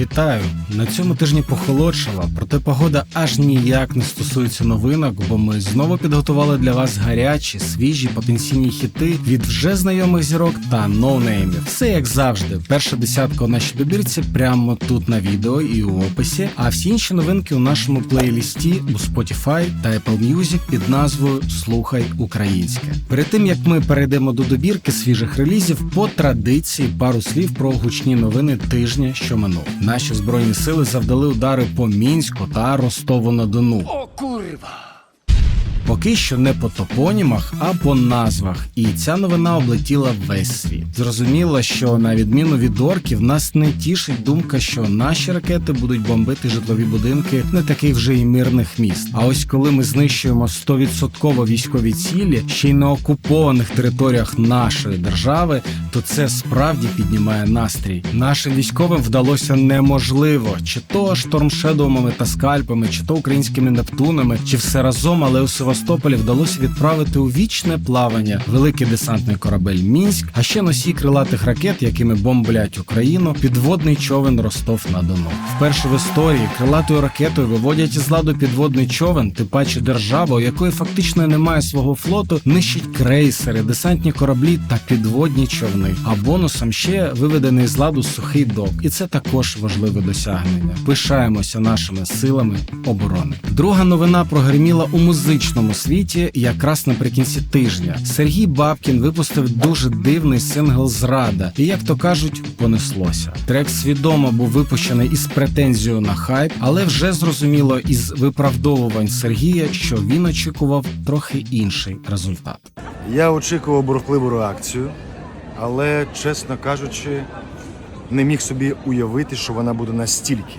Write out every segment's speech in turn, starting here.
Вітаю! На цьому тижні похолодшало, проте погода аж ніяк не стосується новинок, бо ми знову підготували для вас гарячі, свіжі потенційні хіти від вже знайомих зірок та ноунеймів. Все як завжди. Перша десятка у нашій добірці прямо тут на відео і у описі. А всі інші новинки у нашому плейлісті у Spotify та Apple Music під назвою Слухай українське. Перед тим як ми перейдемо до добірки свіжих релізів, по традиції пару слів про гучні новини тижня, що минув. Наші збройні сили завдали удари по мінську та Ростову на Дону. О, kurwa! Поки що не по топонімах, а по назвах. І ця новина облетіла весь світ. Зрозуміло, що на відміну від орків, нас не тішить думка, що наші ракети будуть бомбити житлові будинки не таких вже й мирних міст. А ось коли ми знищуємо 100% військові цілі, ще й на окупованих територіях нашої держави, то це справді піднімає настрій. Нашим військовим вдалося неможливо, чи то штормшедовими та скальпами, чи то українськими нептунами, чи все разом, але у Севастополі вдалося відправити у вічне плавання великий десантний корабель Мінськ, а ще носій крилатих ракет, якими бомблять Україну, підводний човен Ростов на Дону. Вперше в історії крилатою ракетою виводять із ладу підводний човен, тим паче держава, у якої фактично немає свого флоту, нищить крейсери, десантні кораблі та підводні човни. А бонусом ще виведений з ладу сухий док, і це також важливе досягнення. Пишаємося нашими силами оборони. Друга новина прогреміла у музичному світі якраз наприкінці тижня. Сергій Бабкін випустив дуже дивний сингл Зрада, і як то кажуть, понеслося. Трек свідомо був випущений із претензією на хайп, але вже зрозуміло із виправдовувань Сергія, що він очікував трохи інший результат. Я очікував бурхливу реакцію, але, чесно кажучи, не міг собі уявити, що вона буде настільки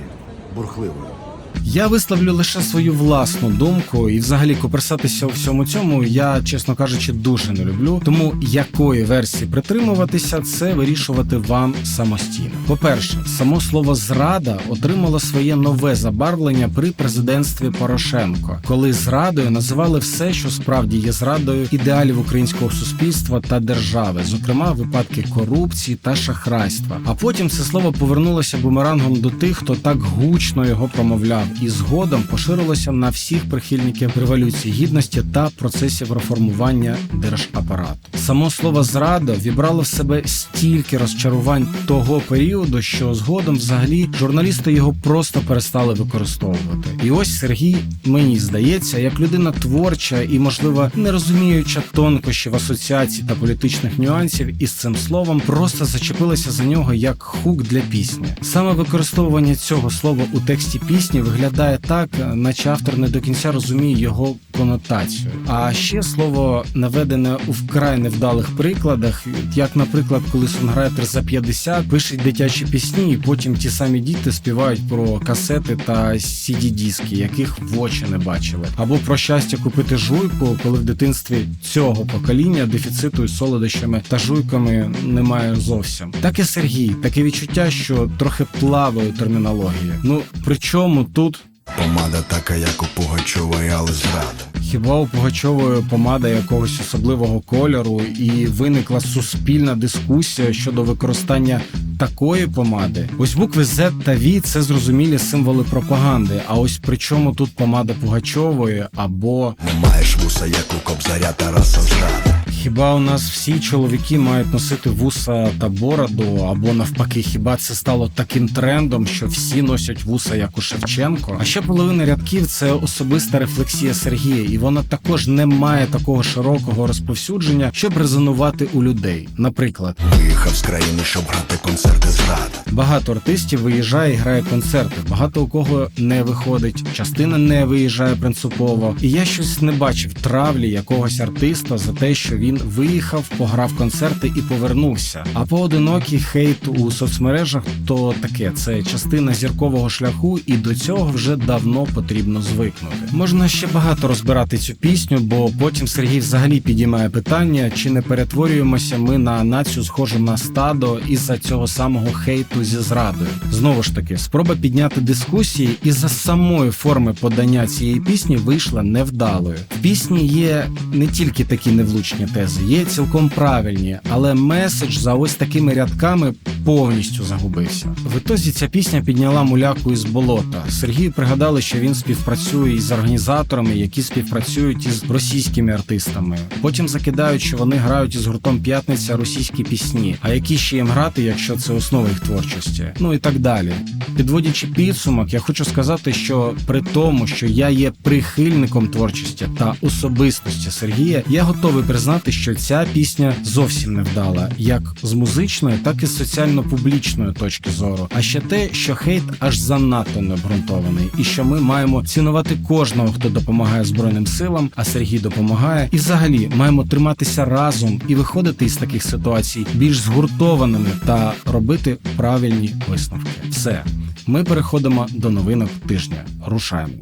бурхливою. Я висловлю лише свою власну думку, і взагалі коперсатися у всьому цьому я, чесно кажучи, дуже не люблю. Тому якої версії притримуватися, це вирішувати вам самостійно. По-перше, само слово зрада отримало своє нове забарвлення при президентстві Порошенко, коли зрадою називали все, що справді є зрадою ідеалів українського суспільства та держави, зокрема випадки корупції та шахрайства. А потім це слово повернулося бумерангом до тих, хто так гучно його промовляв, і згодом поширилося на всіх прихильників революції гідності та процесів реформування держапарату. Само слово зрада вібрало в себе стільки розчарувань того періоду, що згодом взагалі журналісти його просто перестали використовувати. І ось Сергій, мені здається, як людина творча і, можливо, не розуміюча тонкощів асоціацій та політичних нюансів, із цим словом просто зачепилася за нього як хук для пісні. Саме використовування цього слова у тексті пісні виглядає так, наче автор не до кінця розуміє його конотацію. А ще слово наведене у вкрай невдалих прикладах, як, наприклад, коли сонграйтер за 50 пише дитячі пісні, і потім ті самі діти співають про касети та cd-диски, яких в очі не бачили, або про щастя купити жуйку, коли в дитинстві цього покоління дефіциту із солодощами та жуйками немає зовсім. Так і Сергій, таке відчуття, що трохи плаває термінологія. Ну причому тут. Помада така, як у Пугачової, але зрада. Хіба у Пугачової помада якогось особливого кольору, і виникла суспільна дискусія щодо використання такої помади? Ось букви Z та V – це зрозумілі символи пропаганди. А ось при чому тут помада Пугачової або Не маєш вуса, як у кобзаря Тараса зрада. Хіба у нас всі чоловіки мають носити вуса та бороду, або навпаки, хіба це стало таким трендом, що всі носять вуса, як у Шевченко? А ще половина рядків це особиста рефлексія Сергія, і вона також не має такого широкого розповсюдження, щоб резонувати у людей. Наприклад, Виїхав з країни, щоб грати концерти зрада. багато артистів виїжджає і грає концерти. Багато у кого не виходить, частина не виїжджає принципово. І я щось не бачив травлі якогось артиста за те, що він виїхав, пограв концерти і повернувся. А поодинокий хейт у соцмережах то таке, це частина зіркового шляху, і до цього вже давно потрібно звикнути. Можна ще багато розбирати цю пісню, бо потім Сергій взагалі підіймає питання, чи не перетворюємося ми на націю схожу на стадо із-за цього самого хейту зі зрадою. Знову ж таки, спроба підняти дискусії із-за самої форми подання цієї пісні вийшла невдалою. В пісні є не тільки такі невлучні тези є цілком правильні, але меседж за ось такими рядками повністю загубився. В ітозі ця пісня підняла муляку із болота. Сергію пригадали, що він співпрацює із організаторами, які співпрацюють із російськими артистами. Потім закидають, що вони грають із гуртом П'ятниця російські пісні. А які ще їм грати, якщо це основа їх творчості? Ну і так далі. Підводячи підсумок, я хочу сказати, що при тому, що я є прихильником творчості та особистості Сергія, я готовий признати, що ця пісня зовсім не вдала, як з музичної, так і з соціально-публічної точки зору. А ще те, що хейт аж занадто необґрунтований, і що ми маємо цінувати кожного, хто допомагає збройним силам, а Сергій допомагає. І взагалі маємо триматися разом і виходити із таких ситуацій більш згуртованими та робити правильні висновки. Все, ми переходимо до новинок тижня. Рушаємо.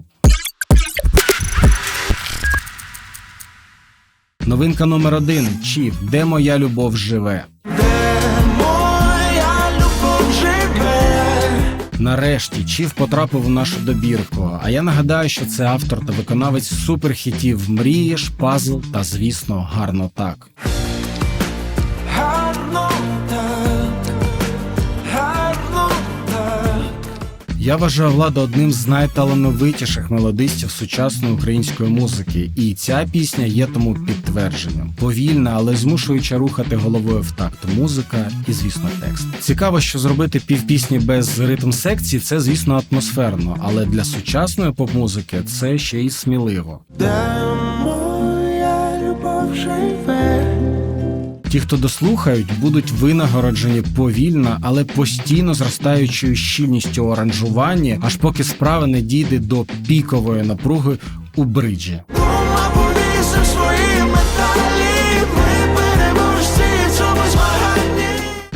Новинка номер один. Чіф, де моя любов живе. Де моя любов живе? Нарешті Чіф потрапив у нашу добірку. А я нагадаю, що це автор та виконавець суперхітів Мрієш, Пазл та, звісно, гарно так. Гарно Я вважаю владу одним з найталановитіших мелодистів сучасної української музики, і ця пісня є тому підтвердженням. Повільна, але змушуюча рухати головою в такт музика і, звісно, текст. Цікаво, що зробити півпісні без ритм секції це, звісно, атмосферно, але для сучасної поп-музики це ще й сміливо. Де моя любов живе? Ті, хто дослухають, будуть винагороджені повільно, але постійно зростаючою щільністю оранжування, аж поки справа не дійде до пікової напруги у бриджі.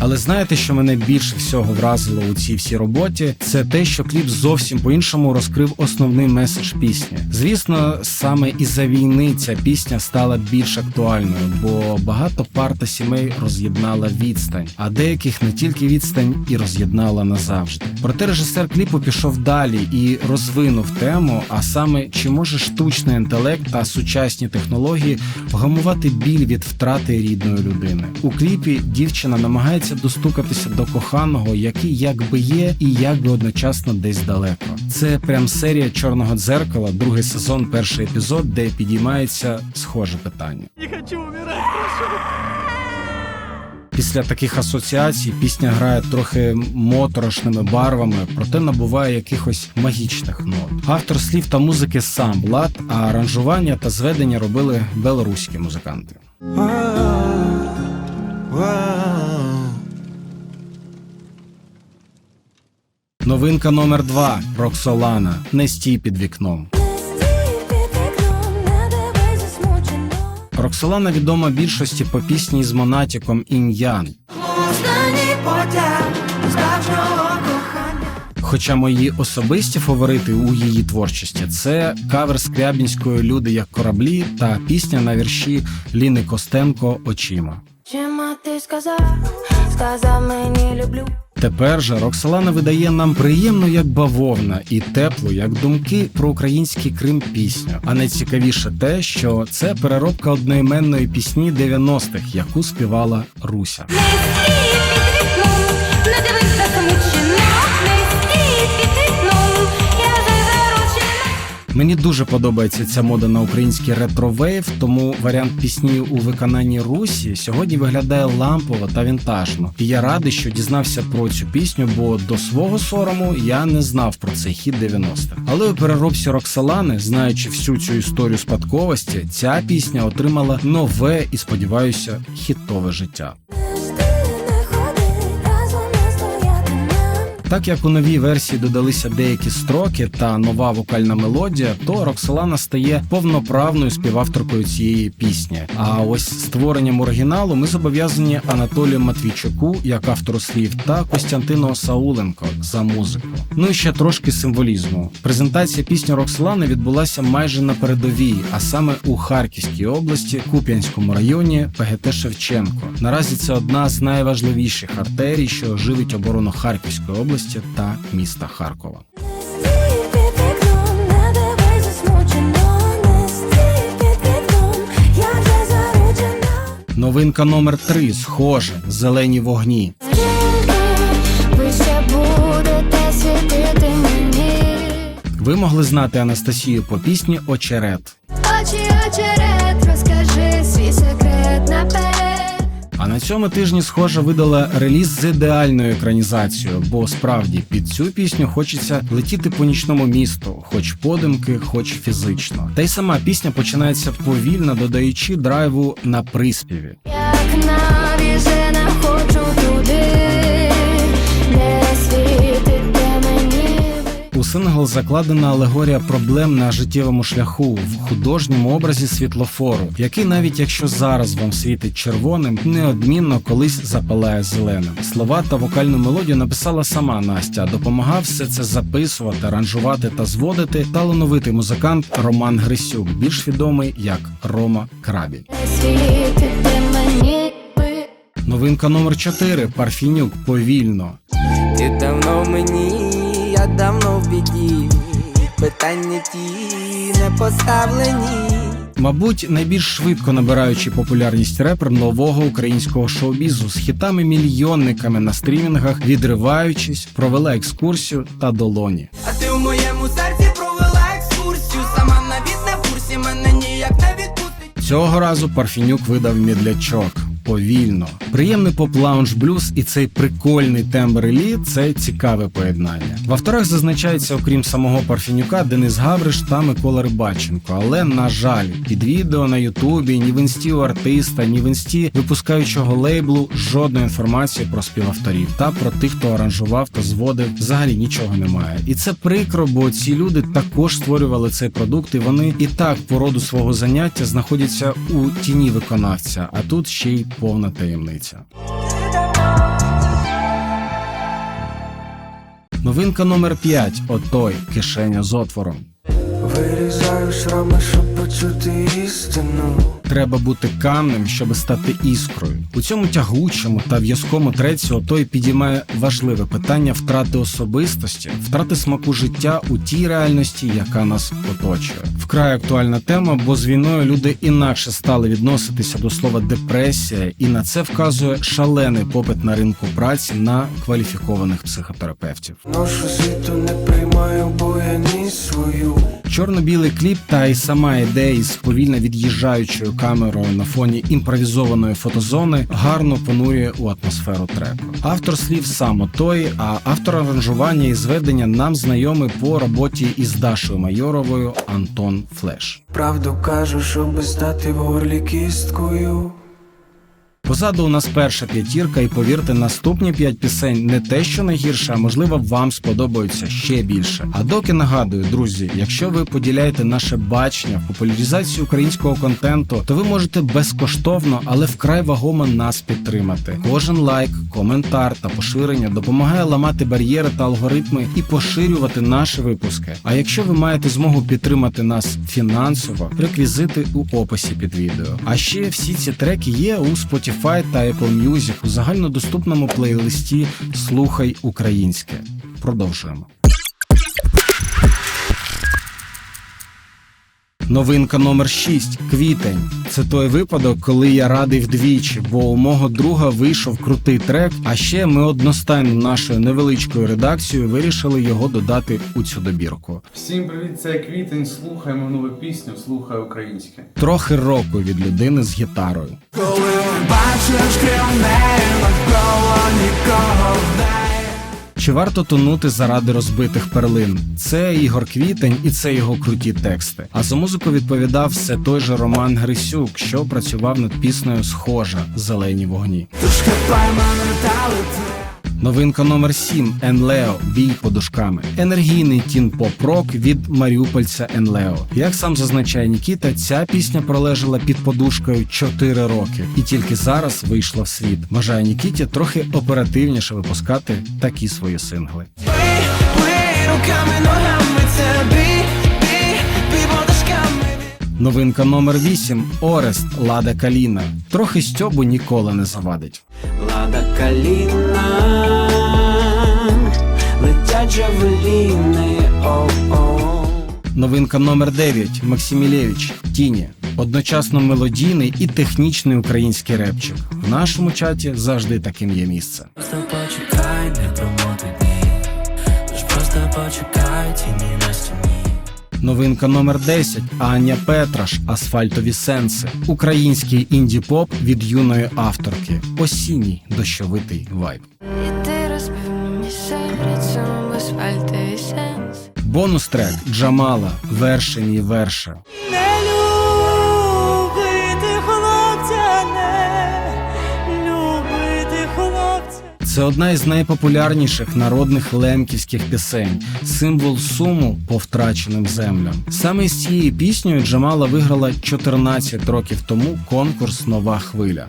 Але знаєте, що мене більше всього вразило у цій всій роботі? Це те, що кліп зовсім по-іншому розкрив основний меседж пісні. Звісно, саме із-за війни ця пісня стала більш актуальною, бо багато пар та сімей роз'єднала відстань, а деяких не тільки відстань і роз'єднала назавжди. Проте режисер кліпу пішов далі і розвинув тему, а саме чи може штучний інтелект та сучасні технології вгамувати біль від втрати рідної людини. У кліпі дівчина намагається достукатися до коханого, який якби є, і якби одночасно десь далеко. Це прям серія чорного дзеркала, другий сезон, перший епізод, де підіймається схоже питання. Після таких асоціацій пісня грає трохи моторошними барвами, проте набуває якихось магічних нот. Автор слів та музики сам Влад, а аранжування та зведення робили белоруські музиканти. Новинка номер 2 Роксолана. Не стій під вікном. Роксолана відома більшості по пісні з Монатіком Ін'ян. Хоча мої особисті фаворити у її творчості це кавер Скрябінської люди як кораблі та пісня на вірші Ліни Костенко Очима. Ти сказав, сказав мені люблю. Тепер же Роксолана видає нам приємно як бавовна і тепло як думки про український Крим пісню. А найцікавіше те, що це переробка одноіменної пісні 90-х, яку співала Руся. Мені дуже подобається ця мода на український ретро-вейв, тому варіант пісні у виконанні Русі сьогодні виглядає лампово та вінтажно. І я радий, що дізнався про цю пісню, бо до свого сорому я не знав про цей хіт 90-х. Але у переробці Роксолани, знаючи всю цю історію спадковості, ця пісня отримала нове і, сподіваюся, хітове життя. Так як у новій версії додалися деякі строки та нова вокальна мелодія, то Роксолана стає повноправною співавторкою цієї пісні. А ось створенням оригіналу ми зобов'язані Анатолію Матвійчуку як автору слів та Костянтину Осауленко за музику. Ну і ще трошки символізму. Презентація пісні Роксолани відбулася майже на передовій, а саме у Харківській області, Куп'янському районі ПГТ Шевченко. Наразі це одна з найважливіших артерій, що живить оборону Харківської області та міста Харкова. Новинка номер 3 схоже зелені вогні. Ви могли знати Анастасію по пісні Очерет. Очі очерет, розкажи свій секрет наперед. А на цьому тижні схоже видала реліз з ідеальною екранізацією, бо справді під цю пісню хочеться летіти по нічному місту, хоч подимки, хоч фізично. Та й сама пісня починається повільно, додаючи драйву на приспіві. Сингл закладена алегорія проблем на життєвому шляху в художньому образі світлофору, який навіть якщо зараз вам світить червоним, неодмінно колись запалає зеленим. Слова та вокальну мелодію написала сама Настя. Допомагав все це записувати, аранжувати та зводити талановитий музикант Роман Грисюк, більш відомий як Рома ви. Новинка номер 4 Парфінюк повільно. Ти давно мені, я давно в біді. Питання ті не поставлені. Мабуть, найбільш швидко набираючи популярність репер нового українського шоу-бізу з хітами-мільйонниками на стрімінгах, відриваючись, провела екскурсію та долоні. А ти в моєму серці провела екскурсію. Сама навіть не в курсі мене ніяк не відпустить. Цього разу Парфінюк видав мідлячок. Повільно. Приємний поп-лаунж блюз і цей прикольний тембр лі це цікаве поєднання. В авторах зазначається, окрім самого Парфінюка, Денис Гавриш та Микола Рибаченко. Але на жаль, під відео на Ютубі, ні в інсті у артиста, ні в інсті випускаючого лейблу жодної інформації про співавторів та про тих, хто аранжував та зводив, взагалі нічого немає. І це прикро, бо ці люди також створювали цей продукт, і вони і так по роду свого заняття знаходяться у тіні виконавця, а тут ще й повна таємниця. Новинка номер 5 Отой кишеня з отвором. Вирізаю шрами, щоб почути істину. Треба бути камнем, щоб стати іскрою. У цьому тягучому та в'язкому треці отой підіймає важливе питання втрати особистості, втрати смаку життя у тій реальності, яка нас оточує. Вкрай актуальна тема, бо з війною люди інакше стали відноситися до слова депресія, і на це вказує шалений попит на ринку праці на кваліфікованих психотерапевтів. Ношу світу не приймаю, бо я ні свою. Чорно-білий кліп та й сама ідея із повільно від'їжджаючою камерою на фоні імпровізованої фотозони гарно панує у атмосферу треку. Автор слів сам той, а автор аранжування і зведення нам знайомий по роботі із Дашою Майоровою Антон Флеш. Правду кажу, щоб стати в горлі кісткою. Позаду у нас перша п'ятірка, і повірте, наступні п'ять пісень не те, що найгірше, а можливо вам сподобаються ще більше. А доки нагадую, друзі, якщо ви поділяєте наше бачення в популяризації українського контенту, то ви можете безкоштовно, але вкрай вагомо нас підтримати. Кожен лайк, коментар та поширення допомагає ламати бар'єри та алгоритми і поширювати наші випуски. А якщо ви маєте змогу підтримати нас фінансово, реквізити у описі під відео. А ще всі ці треки є у Spotify та Apple Music у загальнодоступному плейлисті Слухай українське. Продовжуємо. Новинка номер 6 квітень. Це той випадок, коли я радий вдвічі, бо у мого друга вийшов крутий трек. А ще ми одностайно нашою невеличкою редакцією вирішили його додати у цю добірку. Всім привіт, це квітень. Слухаємо нову пісню, слухай українське. Трохи року від людини з гітарою. Коли бачиш крім неї навколо нікого Чи варто тонути заради розбитих перлин? Це Ігор Квітень і це його круті тексти. А за музику відповідав все той же Роман Грисюк, що працював над піснею Схожа Зелені вогні. Тушка Новинка номер 7 Енлео Бій подушками. Енергійний тін поп-рок від маріупольця Енлео. Як сам зазначає Нікіта, ця пісня пролежала під подушкою 4 роки і тільки зараз вийшла в світ. Бажаю Нікіті трохи оперативніше випускати такі свої сингли. Новинка номер 8 Орест Лада Каліна. Трохи стьобу ніколи не завадить. Лада каліна, летять джавеліни, о-о. Новинка номер 9 Максимілєвич Тіні. одночасно мелодійний і технічний український репчик. В нашому чаті завжди таким є місце. Просто почекай, не промотуй дні Лиш просто почекай, тіні на стіні Новинка номер 10 Аня Петраш Асфальтові сенси. Український інді-поп від юної авторки. Осінній дощовитий вайб. Ти розбив мені асфальтові сенс. Бонус трек Джамала Вершені верша. Це одна із найпопулярніших народних лемківських пісень, символ суму по втраченим землям. Саме з цією піснею Джамала виграла 14 років тому конкурс Нова хвиля.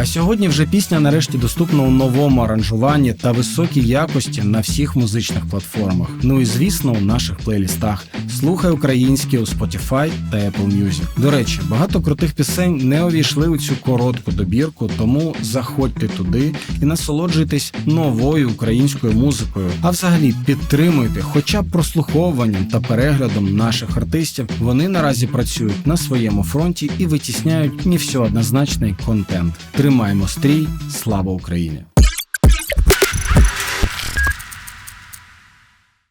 А сьогодні вже пісня нарешті доступна у новому аранжуванні та високій якості на всіх музичних платформах. Ну і звісно, у наших плейлістах. Слухай українське у Spotify та Apple Music. До речі, багато крутих пісень не увійшли у цю коротку добірку, тому заходьте туди і насолоджуйтесь новою українською музикою. А взагалі підтримуйте, хоча б прослуховуванням та переглядом наших артистів. Вони наразі працюють на своєму фронті і витісняють не все однозначний контент. Тримаємо стрій, слава Україні!